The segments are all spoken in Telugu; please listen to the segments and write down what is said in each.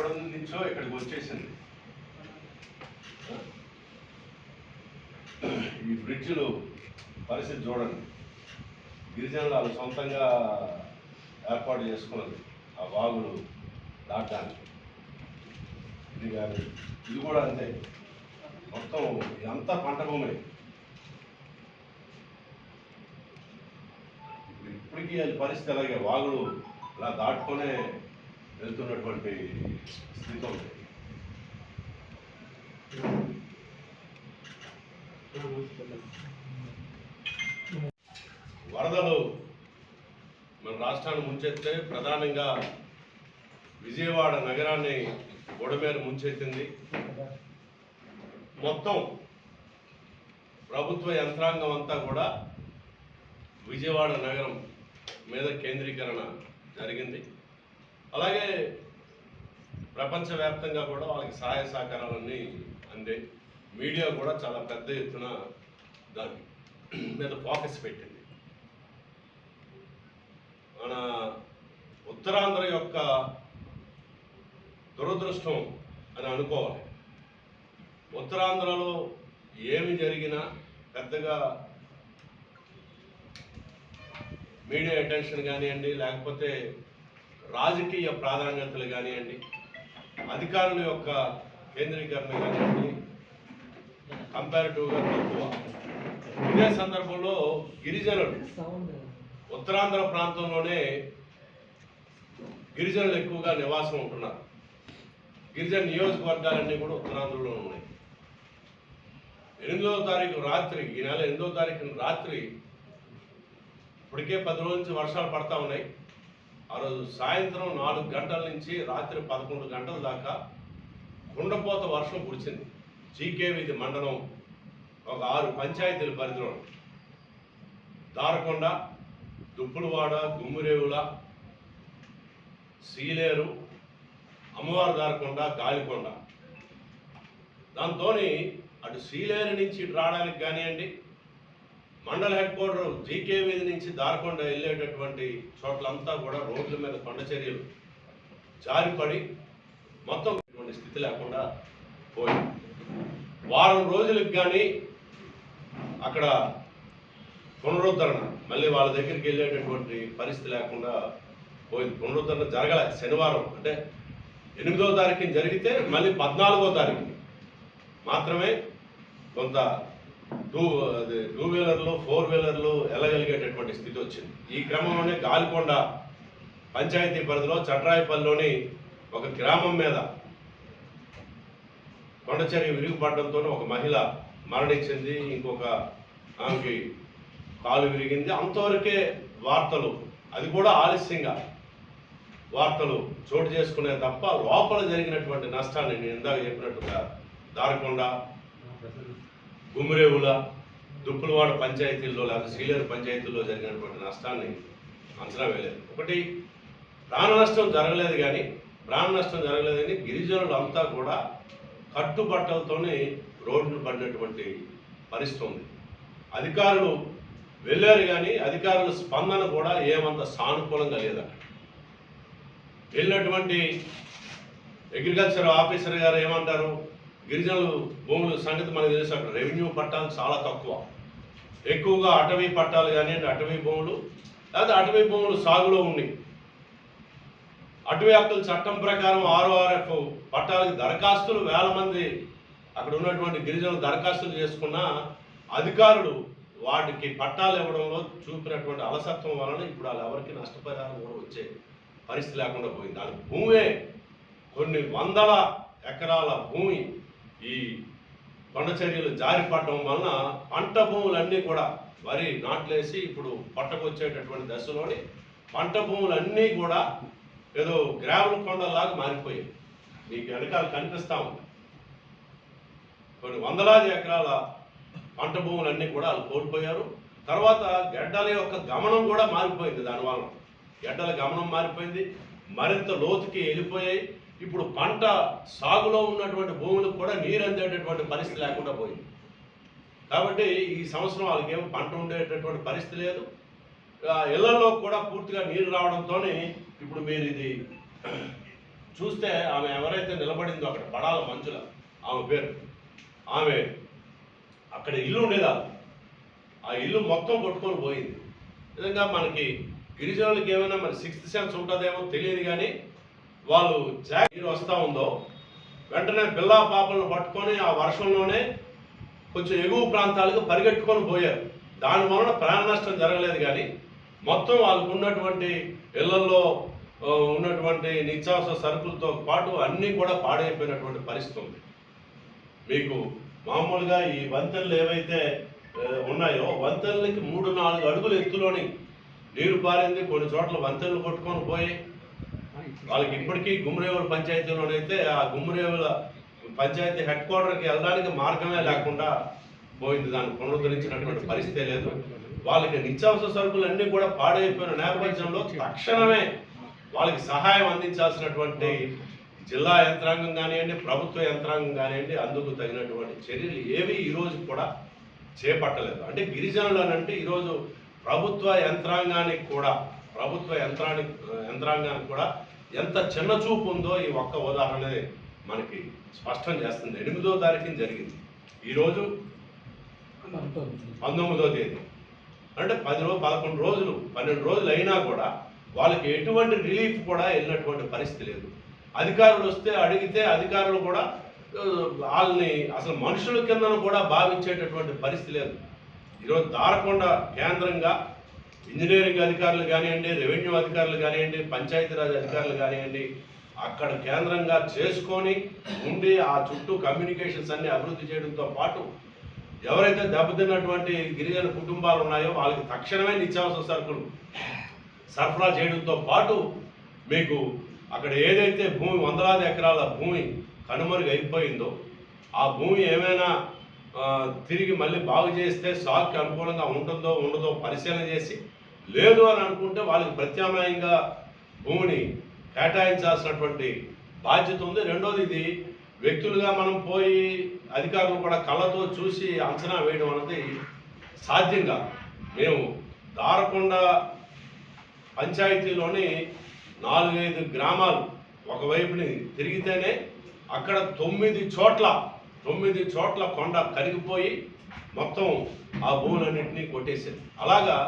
ఎక్కడ నుంచో ఇక్కడికి వచ్చేసింది. ఈ బ్రిడ్జ్లు పరిస్థితి చూడండి. గిరిజనులు వాళ్ళు సొంతంగా ఏర్పాటు చేసుకున్నది ఆ వాగులు దాటడానికి. ఇది కానీ ఇది కూడా అంతే. మొత్తం ఇదంతా పంట భూమి. ఇప్పటికీ అది పరిస్థితి అలాగే. వాగులు ఇలా దాటుకొనే వెళ్తున్నటువంటి స్థితి ఉంది. వరదలు మన రాష్ట్రాన్ని ముంచెత్తే ప్రధానంగా విజయవాడ నగరాన్ని గొడమేర ముంచెత్తింది. మొత్తం ప్రభుత్వ యంత్రాంగం అంతా కూడా విజయవాడ నగరం మీద కేంద్రీకరణ జరిగింది. అలాగే ప్రపంచవ్యాప్తంగా కూడా వాళ్ళకి సహాయ సహకారాలన్నీ అందే. మీడియా కూడా చాలా పెద్ద ఎత్తున దాని మీద ఫోకస్ పెట్టింది. మన ఉత్తరాంధ్ర యొక్క దురదృష్టం అని అనుకోవాలి. ఉత్తరాంధ్రలో ఏమి జరిగినా పెద్దగా మీడియా అటెన్షన్ కానివ్వండి లేకపోతే రాజకీయ ప్రాధాన్యతలు కానివ్వండి అధికారుల యొక్క కేంద్రీకరణ కానివ్వండి కంపారిటివ్గా తక్కువ. ఇదే సందర్భంలో గిరిజనులు ఉత్తరాంధ్ర ప్రాంతంలోనే గిరిజనులు ఎక్కువగా నివాసం ఉంటున్నారు. గిరిజన నియోజకవర్గాలన్నీ కూడా ఉత్తరాంధ్రలో ఉన్నాయి. ఎనిమిదవ తారీఖు రాత్రి ఈ నెల ఎనిమిదవ తారీఖు రాత్రి ఇప్పటికే పది రోజుల నుంచి వర్షాలు పడతా ఉన్నాయి. ఆ రోజు సాయంత్రం నాలుగు గంటల నుంచి రాత్రి పదకొండు గంటల దాకా కుండపోత వర్షం కురిచింది జీకే వీధి మండలం ఒక ఆరు పంచాయతీల పరిధిలో దారకొండ దుప్పులవాడ గుమ్మిరేవుల సీలేరు అమ్మవారి దారకొండ గాలికొండ. దాంతో అటు సీలేరు నుంచి ఇటు రావడానికి కానివ్వండి మండల హెడ్ క్వార్టర్ జీకే వీధి నుంచి దారకొండ వెళ్ళేటటువంటి చోట్లంతా కూడా రోడ్ల మీద కొండ చర్యలు జారిపడి మొత్తం ఇటువంటి స్థితి లేకుండా పోయింది వారం రోజులకు కానీ అక్కడ పునరుద్ధరణ మళ్ళీ వాళ్ళ దగ్గరికి వెళ్ళేటటువంటి పరిస్థితి లేకుండా పోయింది. పునరుద్ధరణ జరగలే శనివారం. అంటే ఎనిమిదో తారీఖున జరిగితే మళ్ళీ పద్నాలుగో తారీఖు మాత్రమే కొంత టూ అది టూ వీలర్లు ఫోర్ వీలర్లు వెళ్ళగలిగేటటువంటి స్థితి వచ్చింది. ఈ క్రమంలోనే గాలికొండ పంచాయతీ పరిధిలో చట్రాయపల్లిలోని ఒక గ్రామం మీద కొండచర్య విరిగిపడడంతో ఒక మహిళ మరణించింది. ఇంకొక ఆమెకి కాలు విరిగింది. అంతవరకే వార్తలు అది కూడా ఆలస్యంగా వార్తలు చోటు చేసుకునే తప్ప లోపల జరిగినటువంటి నష్టాన్ని నేను ఇందాక చెప్పినట్టుగా దారకొండ గుమ్మిరేవుల దుప్పులవాడ పంచాయతీల్లో లేకపోతే సీలేరు పంచాయతీల్లో జరిగినటువంటి నష్టాన్ని అంచనా వేయలేదు. ఒకటి ప్రాణ నష్టం జరగలేదు కానీ ప్రాణ నష్టం జరగలేదు కానీ గిరిజనులు అంతా కూడా కట్టుబట్టలతోనే రోడ్డు పడినటువంటి పరిస్థితి ఉంది. అధికారులు వెళ్ళారు కానీ అధికారుల స్పందన కూడా ఏమంత సానుకూలంగా లేదు అక్కడ. వెళ్ళినటువంటి అగ్రికల్చర్ ఆఫీసర్ గారు ఏమంటారు? గిరిజనులు భూముల సంగతి మనకు తెలుసు అక్కడ. రెవెన్యూ పట్టాలు చాలా తక్కువ. ఎక్కువగా అటవీ పట్టాలు కానివ్వండి అటవీ భూములు లేదా అటవీ భూములు సాగులో ఉన్నాయి. అటవీ హక్కుల చట్టం ప్రకారం ఆర్ఓఆర్ఎఫ్ పట్టాలకి దరఖాస్తులు వేల మంది అక్కడ ఉన్నటువంటి గిరిజనులు దరఖాస్తులు చేసుకున్న అధికారులు వాటికి పట్టాలు ఇవ్వడంలో చూపినటువంటి అలసత్వం వలన ఇప్పుడు వాళ్ళు ఎవరికి నష్టపరిహారం కూడా వచ్చే పరిస్థితి లేకుండా పోయింది. దాని భూమే కొన్ని వందల ఎకరాల భూమి ఈ కొండ చర్యలు జారిపడడం వలన పంట భూములన్నీ కూడా వరి నాట్లేసి ఇప్పుడు పట్టకొచ్చేటటువంటి దశలోని పంట భూములన్నీ కూడా ఏదో గ్రావెల్ కొండలాగా మారిపోయాయి. మీకు వెనకాల కనిపిస్తా ఉంది. కొన్ని వందలాది ఎకరాల పంట భూములన్నీ కూడా వాళ్ళు కోల్పోయారు. తర్వాత గడ్డల యొక్క గమనం కూడా మారిపోయింది దానివల్ల గడ్డల గమనం మారిపోయింది. మరింత లోతుకి వెళ్ళిపోయాయి. ఇప్పుడు పంట సాగులో ఉన్నటువంటి భూములకు కూడా నీరు అందేటటువంటి పరిస్థితి లేకుండా పోయింది. కాబట్టి ఈ సంవత్సరం వాళ్ళకి పంట ఉండేటటువంటి పరిస్థితి లేదు. ఆ, ఇళ్ళలో కూడా పూర్తిగా నీరు రావడంతో ఇప్పుడు మీరు ఇది చూస్తే ఆమె ఎవరైతే నిలబడిందో అక్కడ పడాల మంచుల ఆమె పేరు. ఆమె అక్కడ ఇల్లు ఉండేదా ఆ ఇల్లు మొత్తం కొట్టుకొని పోయింది. నిజంగా మనకి గిరిజనులకి ఏమైనా మరి సిక్స్త్ సెన్స్ ఉంటుందేమో తెలియదు కానీ వాళ్ళు జాగ్రత్త వస్తూ ఉందో వెంటనే పిల్లా పాపలను పట్టుకొని ఆ వర్షంలోనే కొంచెం ఎగువ ప్రాంతాలకు పరిగెట్టుకొని పోయారు. దాని వలన ప్రాణ నష్టం జరగలేదు కానీ మొత్తం వాళ్ళకు ఉన్నటువంటి ఇళ్ళలో ఉన్నటువంటి నిత్యావసర సరుకులతో పాటు అన్నీ కూడా పాడైపోయినటువంటి పరిస్థితి ఉంది. మీకు మామూలుగా ఈ వంతెనలు ఏవైతే ఉన్నాయో వంతెనలకి మూడు నాలుగు అడుగుల ఎత్తులోని నీరు పారింది. కొన్ని చోట్ల వంతెనలు కొట్టుకొని పోయి వాళ్ళకి ఇప్పటికీ గుమ్మరేవుల పంచాయతీలోనైతే ఆ గుమ్మరేవుల పంచాయతీ హెడ్ క్వార్టర్కి వెళ్ళడానికి మార్గమే లేకుండా పోయింది. దాన్ని పునరుద్ధరించినటువంటి పరిస్థితి లేదు. వాళ్ళకి నిత్యావసర సరుకులు అన్నీ కూడా పాడైపోయిన నేపథ్యంలో తక్షణమే వాళ్ళకి సహాయం అందించాల్సినటువంటి జిల్లా యంత్రాంగం కానివ్వండి ప్రభుత్వ యంత్రాంగం కానివ్వండి అందుకు తగినటువంటి చర్యలు ఏవి ఈరోజు కూడా చేపట్టలేదు. అంటే గిరిజనులు అని అంటే ఈరోజు ప్రభుత్వ యంత్రాంగానికి కూడా ప్రభుత్వ యంత్రానికి యంత్రాంగానికి కూడా ఎంత చిన్న చూపు ఉందో ఈ ఒక్క ఉదాహరణ మనకి స్పష్టం చేస్తుంది. ఎనిమిదో తారీఖున జరిగింది. ఈరోజు పంతొమ్మిదో తేదీ. అంటే పది రోజు పదకొండు రోజులు పన్నెండు రోజులు అయినా కూడా వాళ్ళకి ఎటువంటి రిలీఫ్ కూడా వెళ్ళినటువంటి పరిస్థితి లేదు. అధికారులు వస్తే అడిగితే అధికారులు కూడా వాళ్ళని అసలు మనుషుల కిందను కూడా భావించేటటువంటి పరిస్థితి లేదు. ఈరోజు దారకొండ కేంద్రంగా ఇంజనీరింగ్ అధికారులు కానివ్వండి రెవెన్యూ అధికారులు కానివ్వండి పంచాయతీరాజ్ అధికారులు కానివ్వండి అక్కడ కేంద్రంగా చేసుకొని ఉండి ఆ చుట్టూ కమ్యూనికేషన్స్ అన్ని అభివృద్ధి చేయడంతో పాటు ఎవరైతే దెబ్బతిన్నటువంటి గిరిజన కుటుంబాలు ఉన్నాయో వాళ్ళకి తక్షణమే నిత్యావసర సరుకులు సరఫరా చేయడంతో పాటు మీకు అక్కడ ఏదైతే భూమి వందలాది ఎకరాల భూమి కనుమరుగు అయిపోయిందో ఆ భూమి ఏమైనా తిరిగి మళ్ళీ బాగు చేస్తే సాగుకి అనుకూలంగా ఉంటుందో ఉండదో పరిశీలన చేసి లేదు అని అనుకుంటే వాళ్ళకి ప్రత్యామ్నాయంగా భూమిని కేటాయించాల్సినటువంటి బాధ్యత ఉంది. రెండోది ఇది వ్యక్తులుగా మనం పోయి అధికారులు కూడా కళ్ళతో చూసి అంచనా వేయడం అనేది సాధ్యం కాదు. మేము దారకొండ పంచాయతీలోని నాలుగైదు గ్రామాలు ఒకవైపుని తిరిగితేనే అక్కడ తొమ్మిది చోట్ల తొమ్మిది చోట్ల కొండ కరిగిపోయి మొత్తం ఆ భూములన్నింటినీ కొట్టేసింది. అలాగా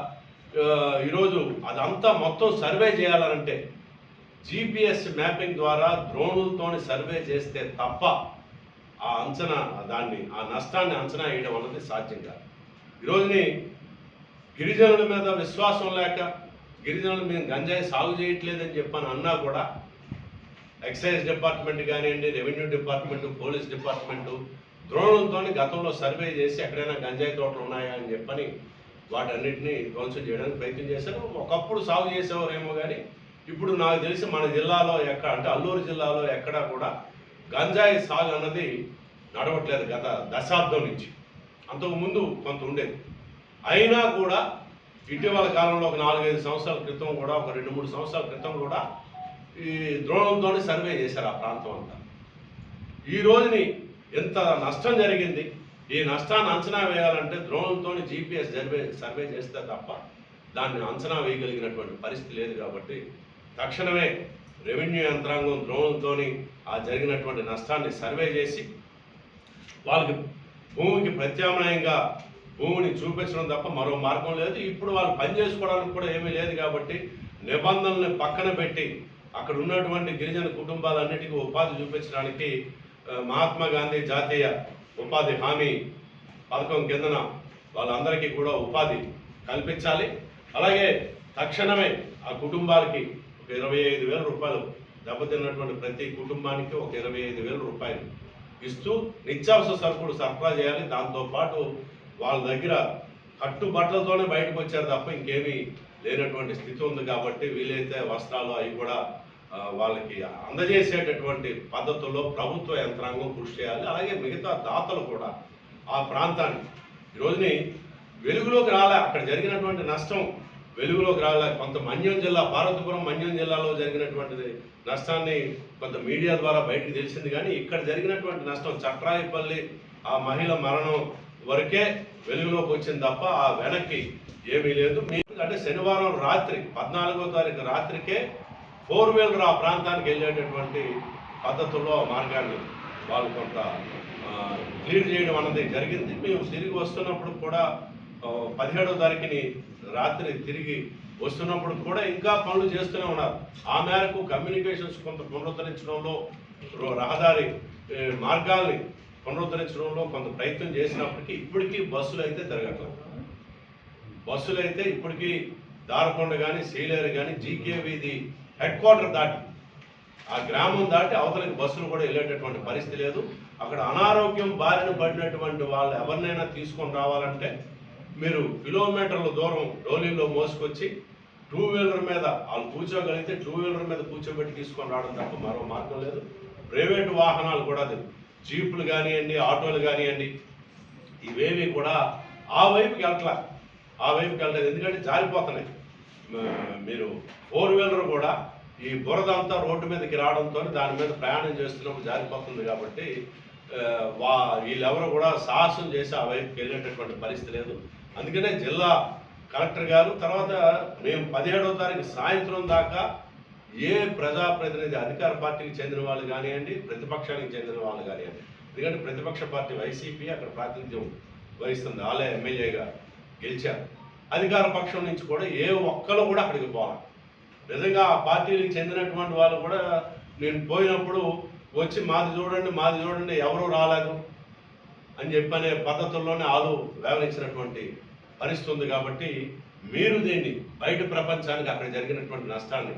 ఈరోజు అదంతా మొత్తం సర్వే చేయాలంటే జీపీఎస్ మ్యాపింగ్ ద్వారా డ్రోనులతో సర్వే చేస్తే తప్ప ఆ అంచనా దాన్ని ఆ నష్టాన్ని అంచనా వేయడం అన్నది సాధ్యం కాదు. ఈరోజుని గిరిజనుల మీద విశ్వాసం లేక గిరిజనులు మేము గంజాయి సాగు చేయట్లేదని చెప్పని అన్నా కూడా ఎక్సైజ్ డిపార్ట్మెంట్ కానివ్వండి రెవెన్యూ డిపార్ట్మెంట్ పోలీస్ డిపార్ట్మెంట్ ద్రోణంతో గతంలో సర్వే చేసి ఎక్కడైనా గంజాయి తోటలు ఉన్నాయా అని చెప్పని వాటన్నిటిని ధ్వంసం చేయడానికి ప్రయత్నం చేశారు. ఒకప్పుడు సాగు చేసేవారేమో కానీ ఇప్పుడు నాకు తెలిసి మన జిల్లాలో ఎక్కడ అంటే అల్లూరు జిల్లాలో ఎక్కడా కూడా గంజాయి సాగు అన్నది నడవట్లేదు గత దశాబ్దం నుంచి. అంతకుముందు కొంత ఉండేది. అయినా కూడా ఇటీవల కాలంలో ఒక నాలుగైదు సంవత్సరాల క్రితం కూడా ఒక రెండు మూడు సంవత్సరాల క్రితం కూడా ఈ ద్రోణంతో సర్వే చేశారు ఆ ప్రాంతం అంతా. ఈ రోజుని ఎంత నష్టం జరిగింది. ఈ నష్టాన్ని అంచనా వేయాలంటే ద్రోణంతో జీపీఎస్ సర్వే సర్వే చేస్తే తప్ప దాన్ని అంచనా వేయగలిగినటువంటి పరిస్థితి లేదు కాబట్టి తక్షణమే రెవెన్యూ యంత్రాంగం ద్రోణంతోని ఆ జరిగినటువంటి నష్టాన్ని సర్వే చేసి వాళ్ళకి భూమికి ప్రత్యామ్నాయంగా భూమిని చూపించడం తప్ప మరో మార్గం లేదు. ఇప్పుడు వాళ్ళు పని చేసుకోవడానికి కూడా ఏమీ లేదు కాబట్టి నిబంధనల్ని పక్కన పెట్టి అక్కడ ఉన్నటువంటి గిరిజన కుటుంబాలన్నిటికీ ఉపాధి చూపించడానికి మహాత్మా గాంధీ జాతీయ ఉపాధి హామీ పథకం కిందన వాళ్ళందరికీ కూడా ఉపాధి కల్పించాలి. అలాగే తక్షణమే ఆ కుటుంబాలకి ఒక ఇరవై ఐదు వేల రూపాయలు దెబ్బతిన్నటువంటి ప్రతి కుటుంబానికి ఒక ఇరవై ఐదు వేల రూపాయలు ఇస్తూ నిత్యావసర సరుకులు సరఫరా చేయాలి. దాంతోపాటు వాళ్ళ దగ్గర కట్టుబట్టలతోనే బయటకు వచ్చారు తప్ప ఇంకేమీ లేనటువంటి స్థితి ఉంది కాబట్టి వీలైతే వస్త్రాలు అవి కూడా వాళ్ళకి అందజేసేటటువంటి పద్ధతుల్లో ప్రభుత్వ యంత్రాంగం కృషి చేయాలి. అలాగే మిగతా దాతలు కూడా ఆ ప్రాంతాన్ని ఈ రోజుని వెలుగులోకి రాలే. అక్కడ జరిగినటువంటి నష్టం వెలుగులోకి రాలే. కొంత మన్యం జిల్లా భారతపురం మన్యం జిల్లాలో జరిగినటువంటి నష్టాన్ని కొంత మీడియా ద్వారా బయటకు తెలిసింది. కానీ ఇక్కడ జరిగినటువంటి నష్టం చట్రాయిపల్లి ఆ మహిళ మరణం వరకే వెలుగులోకి వచ్చింది తప్ప ఆ వెనక్కి ఏమీ లేదు. మీ అంటే శనివారం రాత్రి పద్నాలుగో తారీఖు రాత్రికే ఫోర్ ఆ ప్రాంతానికి వెళ్ళేటటువంటి పద్ధతుల్లో ఆ మార్గాన్ని వాళ్ళు కొంత క్లీన్ చేయడం అన్నది జరిగింది. మేము తిరిగి వస్తున్నప్పుడు కూడా పదిహేడో తారీఖుని రాత్రి తిరిగి వస్తున్నప్పుడు కూడా ఇంకా పనులు చేస్తూనే ఉన్నారు. ఆ మేరకు కమ్యూనికేషన్స్ కొంత పునరుద్ధరించడంలో రహదారి మార్గాల్ని పునరుద్ధరించడంలో కొంత ప్రయత్నం చేసినప్పటికీ ఇప్పటికీ బస్సులు అయితే తిరగట్లేదు. బస్సులు అయితే ఇప్పటికీ దారకొండ కానీ సీలేరు కానీ జీకే వీధి హెడ్ క్వార్టర్ దాటి ఆ గ్రామం దాటి అవతలకి బస్సులు కూడా వెళ్ళేటటువంటి పరిస్థితి లేదు. అక్కడ అనారోగ్యం బారిన పడినటువంటి వాళ్ళు ఎవరినైనా తీసుకొని రావాలంటే మీరు కిలోమీటర్ల దూరం డోలీలో మోసుకొచ్చి టూ వీలర్ మీద వాళ్ళు కూర్చోగలిగితే టూ వీలర్ మీద కూర్చోబెట్టి తీసుకొని రావడం తప్ప మరో మార్గం లేదు. ప్రైవేటు వాహనాలు కూడా జీపులు కానివ్వండి ఆటోలు కానివ్వండి ఇవేవి కూడా ఆ వైపుకి వెళ్ళట్లా. ఆ వైపుకి వెళ్ళలేదు ఎందుకంటే జారిపోతున్నాయి. మీరు ఫోర్ వీలర్ కూడా ఈ బురద అంతా రోడ్డు మీదకి రావడంతో దాని మీద ప్రయాణం చేస్తున్నప్పుడు జారిపోతుంది కాబట్టి వా వీళ్ళెవరు కూడా సాహసం చేసి ఆ వైపుకి వెళ్ళేటటువంటి పరిస్థితి లేదు. అందుకనే జిల్లా కలెక్టర్ గారు తర్వాత మేము పదిహేడవ తారీఖు సాయంత్రం దాకా ఏ ప్రజాప్రతినిధి అధికార పార్టీకి చెందిన వాళ్ళు కానివ్వండి ప్రతిపక్షానికి చెందిన వాళ్ళు కానివ్వండి. ఎందుకంటే ప్రతిపక్ష పార్టీ వైసీపీ అక్కడ ప్రాతినిధ్యం వహిస్తుంది. ఆలయ ఎమ్మెల్యేగా గెలిచారు. అధికార పక్షం నుంచి కూడా ఏ ఒక్కరు కూడా అక్కడికి పోవాలి. నిజంగా ఆ పార్టీలకు చెందినటువంటి వాళ్ళు కూడా నేను పోయినప్పుడు వచ్చి మాది చూడండి మాది చూడండి ఎవరు రాలేదు అని చెప్పనే పద్ధతుల్లోనే ఆలు వ్యవహరించినటువంటి పరిస్థితి ఉంది కాబట్టి మీరు దీన్ని బయట ప్రపంచానికి అక్కడ జరిగినటువంటి నష్టాన్ని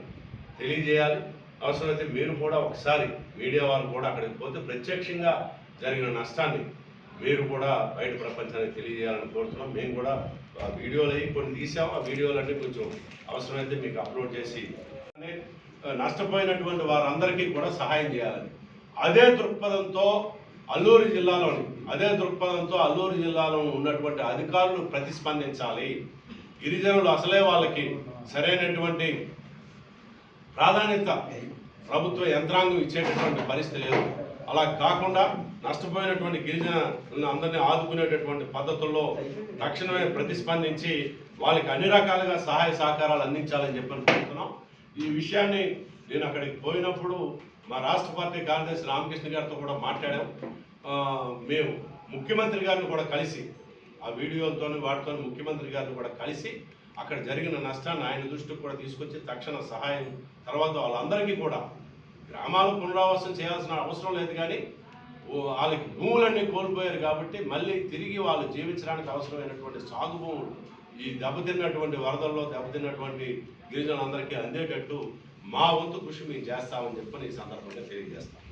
తెలియజేయాలి. అవసరమైతే మీరు కూడా ఒకసారి మీడియా వాళ్ళు కూడా అక్కడికి పోతే ప్రత్యక్షంగా జరిగిన నష్టాన్ని మీరు కూడా బయట ప్రపంచానికి తెలియజేయాలని కోరుతున్నాం. మేము కూడా ఆ వీడియోలు అవి కొన్ని తీసాము ఆ వీడియోలన్నీ కొంచెం అవసరమైతే మీకు అప్లోడ్ చేసి నష్టపోయినటువంటి వారందరికీ కూడా సహాయం చేయాలని. అదే దృక్పథంతో అల్లూరు జిల్లాలోని అదే దృక్పథంతో అల్లూరు జిల్లాలో ఉన్నటువంటి అధికారులు ప్రతిస్పందించాలి. గిరిజనులు అసలే వాళ్ళకి సరైనటువంటి ప్రాధాన్యత ప్రభుత్వ యంత్రాంగం ఇచ్చేటటువంటి పరిస్థితి లేదు. అలా కాకుండా నష్టపోయినటువంటి గిరిజన అందరినీ ఆదుకునేటటువంటి పద్ధతుల్లో తక్షణమే ప్రతిస్పందించి వాళ్ళకి అన్ని రకాలుగా సహాయ సహకారాలు అందించాలని చెప్పి అనుకుంటున్నాం ఈ విషయాన్ని నేను అక్కడికి పోయినప్పుడు మా రాష్ట్ర పార్టీ కార్యదర్శి రామకృష్ణ గారితో కూడా మాట్లాడాం. మేము ముఖ్యమంత్రి గారిని కూడా కలిసి ఆ వీడియోలతో వాటితో ముఖ్యమంత్రి గారిని కూడా కలిసి అక్కడ జరిగిన నష్టాన్ని ఆయన దృష్టికి కూడా తీసుకొచ్చి తక్షణ సహాయం తర్వాత వాళ్ళందరికీ కూడా గ్రామాలు పునరావాసం చేయాల్సిన అవసరం లేదు కానీ వాళ్ళకి భూములన్నీ కోల్పోయారు కాబట్టి మళ్ళీ తిరిగి వాళ్ళు జీవించడానికి అవసరమైనటువంటి సాగు భూములు ఈ దెబ్బతిన్నటువంటి వరదల్లో దెబ్బతిన్నటువంటి గిరిజనులందరికీ అందేటట్టు మా వంతు కృషి మేము చేస్తామని చెప్పని ఈ సందర్భంగా తెలియజేస్తాం.